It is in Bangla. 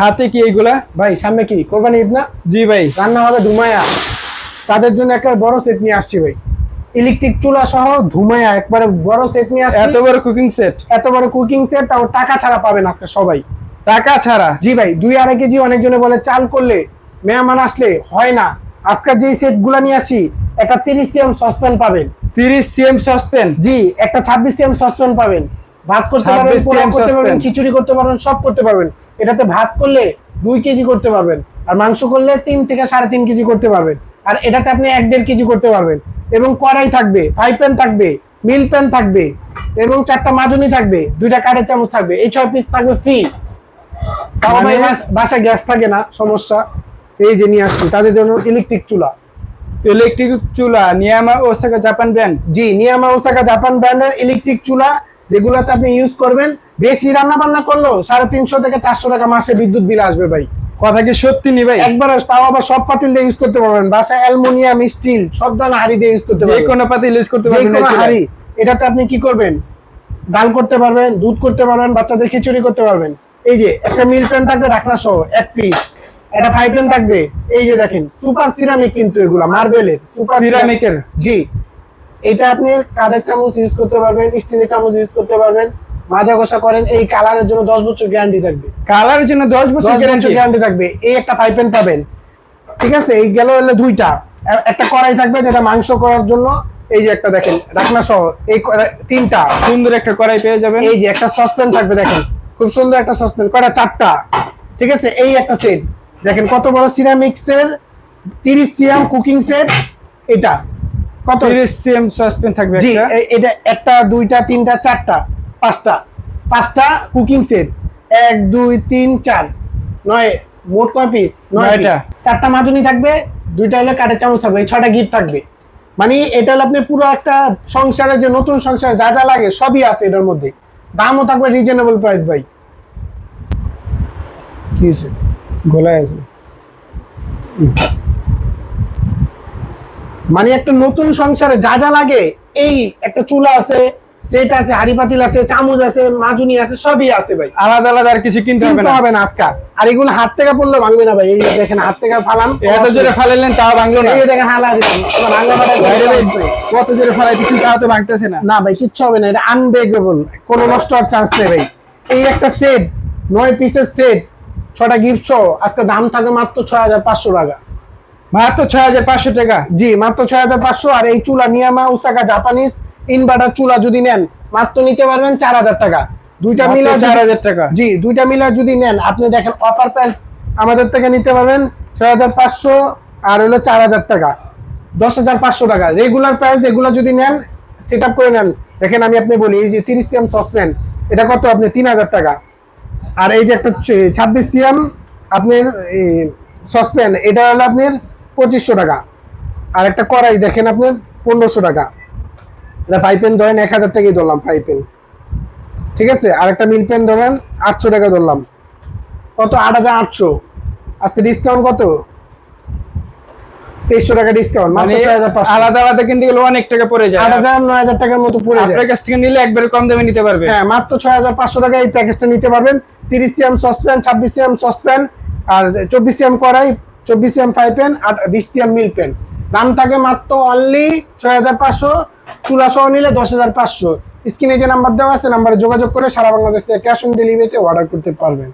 হাতে কি এইগুলা? ভাই সামনে কি? কোরবানি ঈদ না? জি ভাই। রান্না হবে ধুমায়া। তাদের জন্য একটা বড় সেট নিয়ে আসছি ভাই। ইলেকট্রিক চুলা সহ ধুমায়া একবারে বড় সেট নিয়ে আসছি। এত বড় কুকিং সেট এত বড় কুকিং সেট তাও টাকা ছাড়া পাবেন আজকে সবাই। টাকা ছাড়া? জি ভাই দুই আড়াই কেজি অনেকজনে বলে চাল করলে মেহমান আসলে হয় না। আজকে যেই সেটগুলা নিয়ে আসছি একটা তিরিশ সিএম সসপ্যান পাবেন। তিরিশ সিএম সসপেন জি একটা ছাব্বিশ সিএম সসপ্যান পাবেন। ভাত করতে পারবেন পোলাও করতে পারবেন খিচুড়ি করতে পারবেন সব করতে পারবেন। এটাতে ভাত করলে দুই কেজি করতে পারবেন আর মাংস করলে তিন থেকে সাড়ে তিন কেজি করতে পারবেন আর এটাতে আপনি এক দেড় কেজি করতে পারবেন। এবং কড়াই থাকবে ফ্রাই প্যান থাকবে মিল প্যান থাকবে এবং চারটা মাজনি থাকবে দুইটা কাঠের চামচ থাকবে এই ছয় পিস থাকবে ফ্রি তাও ভাই মানে- বাসায় গ্যাস থাকে না সমস্যা। এই যে নিয়ে আসছি তাদের জন্য ইলেকট্রিক চুলা। ইলেকট্রিক চুলা নিয়ামা ওসাকা জাপান ব্র্যান্ড জি নিয়ামা ওসাকা জাপান ব্র্যান্ডের ইলেকট্রিক চুলা যেগুলোতে আপনি ইউজ করবেন বেশি রান্না বান্না করলেও সাড়ে তিনশো থেকে চারশো টাকা মাসে বিদ্যুৎ বিল আসবে ভাই। কথা কি সত্যি নি ভাই? একবার তাও আবার সব পাতিল দিয়ে ইউজ করতে পারবেন। বাসায় অ্যালুমিনিয়াম স্টিল সব ধরনের হাড়ি দিয়ে ইউজ করতে যে পারবেন। কোনো পাতি ইউজ করতে যে পারবেন কোনো হাড়ি। এটাতে আপনি কি করবেন? ডাল করতে পারবেন দুধ করতে পারবেন বাচ্চাদের খিচুড়ি করতে পারবেন। এই যে একটা মিল প্যান থাকবে ঢাকনা সহ এক পিস একটা ফ্রাই প্যান থাকবে। এই যে দেখেন সুপার সিরামিক কিন্তু এগুলা মার্বেলের সুপার সিরামিকের জি। এটা আপনি কাঠের চামচ ইউজ করতে পারবেন স্টিলের চামচ ইউজ করতে পারবেন। মাজা কষা করেন এই কালারের জন্য দশ বছর গ্যারান্টি থাকবে। কালারের জন্য দশ বছর গ্যারান্টি থাকবে। এই একটা ফ্রাই প্যান পাবেন। ঠিক আছে? এই গেল হলে দুইটা। একটা কড়াই থাকবে যেটা মাংস করার জন্য। এই যে একটা দেখেন ঢাকনা সহ এই তিনটা। সুন্দর একটা কড়াই পেয়ে যাবেন। এই যে একটা সসপ্যান থাকবে দেখেন। খুব সুন্দর একটা সসপ্যান কয়টা? চারটা। ঠিক আছে? এই একটা সেট দেখেন কত বড় সিরামিক্সের তিরিশ সিএম কুকিং সেট এটা। কত? তিরিশ সিএম সসপেন থাকবে জি এটা একটা দুইটা তিনটা চারটা পাঁচটা। পাঁচটা কুকিং সেট এক দুই তিন চার। নয় মোট কয় পিস নয় নয়টা। চারটা মাজনি থাকবে দুইটা হলে কাঠের চামচ থাকবে এই ছটা গিফট থাকবে। মানে এটা হলে আপনি পুরো একটা সংসারের যে নতুন সংসার যা যা লাগে সবই আছে এটার মধ্যে। দামও থাকবে রিজনেবল প্রাইস ভাই। কি? গোলায় আছে। মানে একটা নতুন সংসারে যা যা লাগে এই একটা চুলা আছে সেট আছে হাড়ি পাতিল আছে চামচ আছে মাজুনি আছে সবই আছে ভাই। আলাদা আলাদা আর কিছু কিনতে হবে না। হবে না আজকাল। আর এগুলো হাত থেকে পড়লে ভাঙবে না ভাই এই দেখেন হাত থেকে ফালান এত জোরে ফালাইলেন তাও ভাঙলো না। এই দেখেন হালা দিলাম ভাঙা কত জোরে ফালাইতেছি তাও তো ভাঙতেছে না। না ভাই কিচ্ছু হবে না এটা আনব্রেকেবল কোনো নষ্ট হওয়ার চান্স নেই ভাই। এই একটা সেট নয় পিসের সেট ছটা গিফট সহ আজকে দাম থাকে মাত্র ছয় হাজার পাঁচশো টাকা। মাত্র ছয় হাজার পাঁচশো টাকা। জি মাত্র ছয় হাজার পাঁচশো আর এই চুলা নিয়ামা উসাকা জাপানিজ ইনভার্টার চুলা যদি নেন মাত্র নিতে পারবেন চার হাজার টাকা। দুইটা মিলে 4,000 টাকা। জি দুইটা মিলে যদি নেন আপনি দেখেন অফার প্রাইস আমাদের থেকে নিতে পারবেন ছয় হাজার পাঁচশো আর হলো চার হাজার টাকা। দশ হাজার পাঁচশো টাকা। রেগুলার প্রাইস এগুলো যদি নেন সেট আপ করে নেন। দেখেন আমি আপনি বলি এই যে তিরিশ সিএম সসপ্যান এটা কত? আপনি তিন হাজার টাকা। আর এই যে একটা ছাব্বিশ সিএম আপনার সসপ্যান এটা হলো আপনার পঁচিশশো টাকা। আর একটা কড়াই দেখেন আপনার পনেরোশো টাকা। এটা ফাইভ পেন ধরেন এক হাজার টাকাই ধরলাম ফাইভ পেন ঠিক আছে? আর একটা মিল পেন ধরেন আটশো টাকা ধরলাম। কত? আট হাজার আটশো। আজকে ডিসকাউন্ট কত? তেইশশো টাকা ডিসকাউন্ট মাত্র মানে ছয় হাজার পাঁচশো। আলাদা আলাদা কিনতে গেলে অনেক টাকা পড়ে যায়। আট হাজার নয় হাজার টাকার মতো পড়ে যায়। আপনার কাছ থেকে নিলে একবারে কম দামে নিতে পারবে। হ্যাঁ মাত্র ছয় হাজার পাঁচশো টাকা এই প্যাকেজটা নিতে পারবেন। তিরিশ সিএম সসপ্যান ছাব্বিশ সিএম সসপ্যান আর চব্বিশ সিএম কড়াই চব্বিশ এম ফাইভ পেন আর বিশ এম মিল পেন দাম থাকে মাত্র অনলি ছয় হাজার পাঁচশো। চুলা সহ নিলে দশ হাজার পাঁচশো। স্ক্রিনে যে নাম্বার দেওয়া আছে নাম্বারে যোগাযোগ করে সারা বাংলাদেশ থেকে ক্যাশ অন ডেলিভারিতে অর্ডার করতে পারবেন।